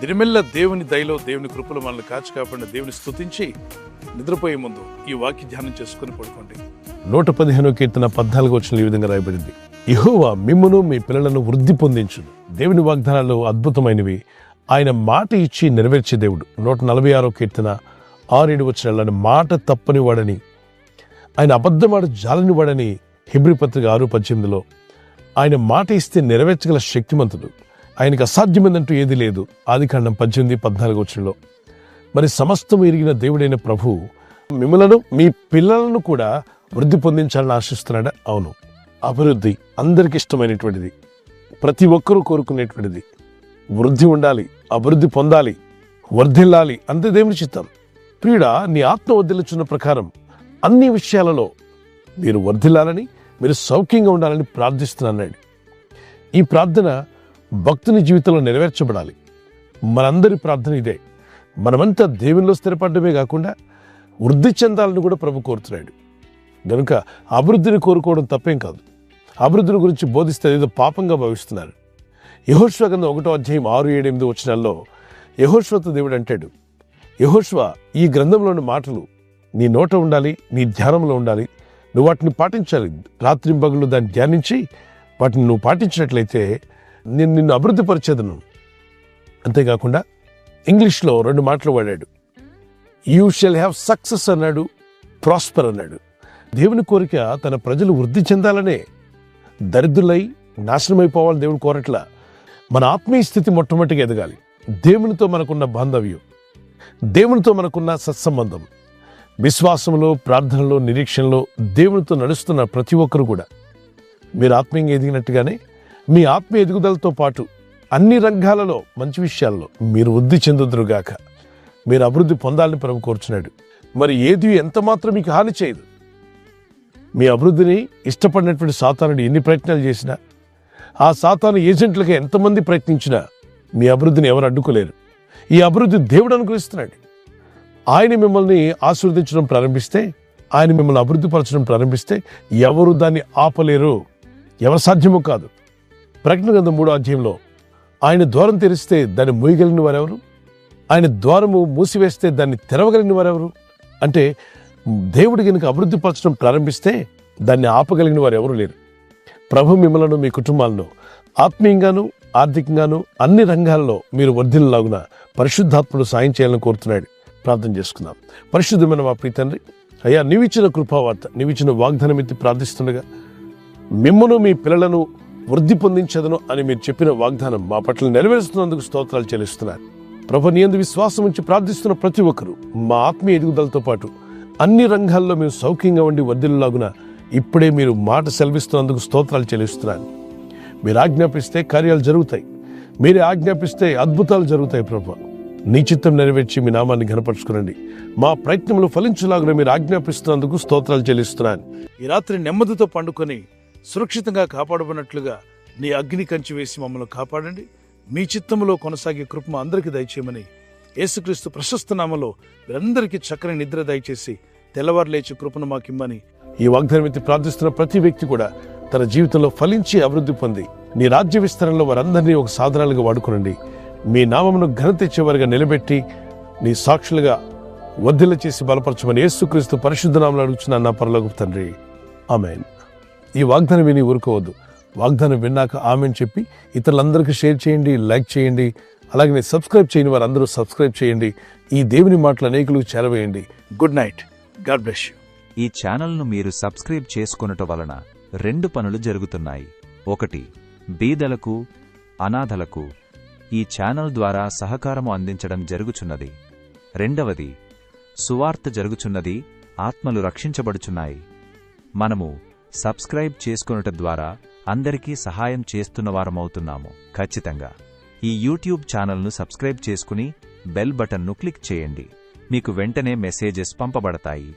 దిరిమెల్ల దేవుని దయలో దేవుని కృపలు మనల్ని కాచి కాపాడిన దేవుని స్థుతించి నిద్రపోయే ముందు ఈ వాక్య ధ్యానం చేసుకుని పడుకోండి. నూట పదిహేను కీర్తన పద్నాలుగు వచ్చిన ఈ విధంగా రాయబడింది. యహోవా మిమ్మును మీ పిల్లలను వృద్ధి పొందించు దేవుని వాగ్దానాలు అద్భుతమైనవి. ఆయన మాట ఇచ్చి నెరవేర్చే దేవుడు. నూట నలభై ఆరో కీర్తన ఆరేడు వచ్చిన మాట తప్పని వాడని ఆయన అబద్ధమాట జాలని వాడని హిబ్రి పత్రిక ఆరు పద్దెనిమిదిలో ఆయన మాట ఇస్తే నెరవేర్చగల శక్తిమంతుడు. ఆయనకు అసాధ్యమైనట్టు ఏది లేదు. ఆదికాండం పద్దెనిమిది పద్నాలుగు వచ్చంలో మరి సమస్తం ఎరిగిన దేవుడైన ప్రభు మిమ్మలను మీ పిల్లలను కూడా వృద్ధి పొందించాలని ఆశిస్తున్నాడా? అవును. అభివృద్ధి అందరికి ఇష్టమైనటువంటిది. ప్రతి ఒక్కరూ కోరుకునేటువంటిది. వృద్ధి ఉండాలి అభివృద్ధి పొందాలి వర్ధిల్లాలి అంతే దేవుని చిత్తం. ప్రియుడ నీ ఆత్మ వర్ధిల్లుచున్న ప్రకారం అన్ని విషయాలలో మీరు వర్ధిల్లాలని మీరు సౌఖ్యంగా ఉండాలని ప్రార్థిస్తున్నాడు ఈ ప్రార్థన భక్తుని జీవితంలో నెరవేర్చబడాలి. మనందరి ప్రార్థన ఇదే. మనమంతా దేవునిలో స్థిరపడమే కాకుండా వృద్ధి చెందాలని కూడా ప్రభు కోరుతున్నాడు. కనుక అభివృద్ధిని కోరుకోవడం తప్పేం కాదు. అభివృద్ధిని గురించి బోధిస్తే ఏదో పాపంగా భావిస్తున్నారు. యహోశ్వ కింద ఒకటో అధ్యాయం ఆరు ఏడు ఎనిమిది వచ్చినాల్లో యహోశ్వతో దేవుడు అంటాడు యహోశ్వ ఈ గ్రంథంలోని మాటలు నీ నోట ఉండాలి నీ ధ్యానంలో ఉండాలి. నువ్వు వాటిని పాటించాలి. రాత్రి పగలు దాన్ని ధ్యానించి వాటిని నువ్వు పాటించినట్లయితే నేను నిన్ను అభివృద్ధి పరిచేదను. అంతేకాకుండా ఇంగ్లీష్లో రెండు మాటలు వాడాడు. యూ షెల్ హ్యావ్ సక్సెస్ అన్నాడు ప్రాస్పర్ అన్నాడు. దేవుని కోరిక తన ప్రజలు వృద్ధి చెందాలనే. దరిద్రులై నాశనమైపోవాలి దేవుని కోరట్లా. మన ఆత్మీయ స్థితి మొట్టమొదటిగా ఎదగాలి. దేవునితో మనకున్న బాంధవ్యం దేవునితో మనకున్న సత్సంబంధం విశ్వాసంలో ప్రార్థనలో నిరీక్షణలో దేవునితో నడుస్తున్న ప్రతి ఒక్కరు కూడా. మీరు ఆత్మీయంగా ఎదిగినట్టుగానే మీ ఆత్మీయ ఎదుగుదలతో పాటు అన్ని రంగాలలో మంచి విషయాల్లో మీరు వృద్ధి చెందుదురుగాక మీరు అభివృద్ధి పొందాలని ప్రభు కోరుచున్నాడు. మరి ఏది ఎంత మాత్రం మీకు హాని చేయదు. మీ అభివృద్ధిని ఇష్టపడినటువంటి సాతానుడు ఎన్ని ప్రయత్నాలు చేసినా ఆ సాతాను ఏజెంట్లుగా ఎంతమంది ప్రయత్నించినా మీ అభివృద్ధిని ఎవరు అడ్డుకోలేరు. ఈ అభివృద్ధి దేవుడు అనుగ్రహిస్తున్నాడు. ఆయన మిమ్మల్ని ఆశీర్వదించడం ప్రారంభిస్తే ఆయన మిమ్మల్ని అభివృద్ధి పరచడం ప్రారంభిస్తే ఎవరు దాన్ని ఆపలేరు. ఎవరు సాధ్యమో కాదు. ప్రకటన గ్రంథం మూడో అధ్యాయంలో ఆయన ద్వారం తెరిస్తే దాన్ని మూయగలిగిన వారెవరు? ఆయన ద్వారము మూసివేస్తే దాన్ని తెరవగలిగిన వారెవరు? అంటే దేవుడి కనుక అభివృద్ధి పరచడం ప్రారంభిస్తే దాన్ని ఆపగలిగిన వారు ఎవరు లేరు. ప్రభు మిమ్మలను మీ కుటుంబాలను ఆత్మీయంగాను ఆర్థికంగాను అన్ని రంగాల్లో మీరు వర్ధిల్లాగున పరిశుద్ధాత్ముడు సాయం చేయాలని కోరుతున్నాడు. ప్రార్థన చేసుకుందాం. పరిశుద్ధమైన మా ప్రీతండ్రి అయ్యా నీవిచ్చిన కృపావార్త నీవిచ్చిన వాగ్దానం ఎత్తి ప్రార్థిస్తుండగా మిమ్మను మీ పిల్లలను వృద్ధి పొందించదను అని మీరు చెప్పిన వాగ్దానం మా పట్ల నెరవేరుస్తున్నందుకు స్తోత్రాలు చెల్లిస్తున్నారు. ప్రభు నీ విశ్వాసం ఉంచి ప్రార్థిస్తున్న ప్రతి ఒక్కరూ మా ఆత్మీయ ఎదుగుదలతో పాటు అన్ని రంగాల్లో మేము సౌఖ్యంగా ఉండి వర్ధిల్లాగున ఇప్పుడే మీరు మాట సెలవిస్తున్నందుకు స్తోత్రాలు చెల్లిస్తున్నాను మీరు ఆజ్ఞాపిస్తే కార్యాలు జరుగుతాయి. మీరే ఆజ్ఞాపిస్తే అద్భుతాలు జరుగుతాయి ప్రభు. నీ చిత్తం నెరవేర్చి మీ నామాన్ని ఘనపరుచుకునండి. మా ప్రయత్నములు ఫలించలాగున మీరు ఆజ్ఞాపిస్తున్నందుకు స్తోత్రాలు చెల్లిస్తున్నాను ఈ రాత్రి నెమ్మదితో పండుకొని సురక్షితంగా కాపాడబడినట్లుగా నీ అగ్ని కంచి వేసి మమ్మల్ని కాపాడండి. మీ చిత్తములో కొనసాగే కృప అందరికీ దయచేయమని యేసుక్రీస్తు ప్రశస్త నామలో మీరందరికీ చక్కని నిద్ర దయచేసి తెల్లవారు లేచి కృపను మాకిమ్మని ఈ వాగ్దానం ఎత్తి ప్రార్థిస్తున్న ప్రతి వ్యక్తి కూడా తన జీవితంలో ఫలించి అభివృద్ధి పొంది నీ రాజ్య విస్తరణలో వారందరినీ ఒక సాధనాలుగా వాడుకునండి. మీ నామమును ఘనత ఇచ్చేవారిగా నిలబెట్టి నీ సాక్షులుగా వర్ధిల్ల చేసి బలపరచమని యేసుక్రీస్తు పరిశుద్ధ నామలు అడుగుచున్నాను నా పరలోక తండ్రి. ఆమెన్. ఈ వాగ్దానం విని ఊరుకోవద్దు. వాగ్దానం విన్నాక ఆమెను చెప్పి ఇతరులందరికీ షేర్ చేయండి లైక్ చేయండి అలాగే సబ్స్క్రైబ్ చేయని వారందరూ సబ్స్క్రైబ్ చేయండి. ఈ దేవుని మాటలు అనేకులకు చేరవేయండి. Good night. God bless you. ఈ ఛానల్ను మీరు సబ్స్క్రైబ్ చేసుకొనుట వలన రెండు పనులు జరుగుతున్నాయి. ఒకటి బీదలకు అనాథలకు ఈ ఛానల్ ద్వారా సహకారము అందించడం జరుగుచున్నది. రెండవది సువార్త జరుగుచున్నది ఆత్మలు రక్షించబడుచున్నాయి. మనము సబ్స్క్రైబ్ చేసుకొనుట ద్వారా అందరికీ సహాయం చేస్తున్నవారమవుతున్నాము. ఖచ్చితంగా. ఈ యూట్యూబ్ ఛానల్ను సబ్స్క్రైబ్ చేసుకుని బెల్ బటన్ను క్లిక్ చేయండి. మీకు వెంటనే మెసేజెస్ పంపబడతాయి.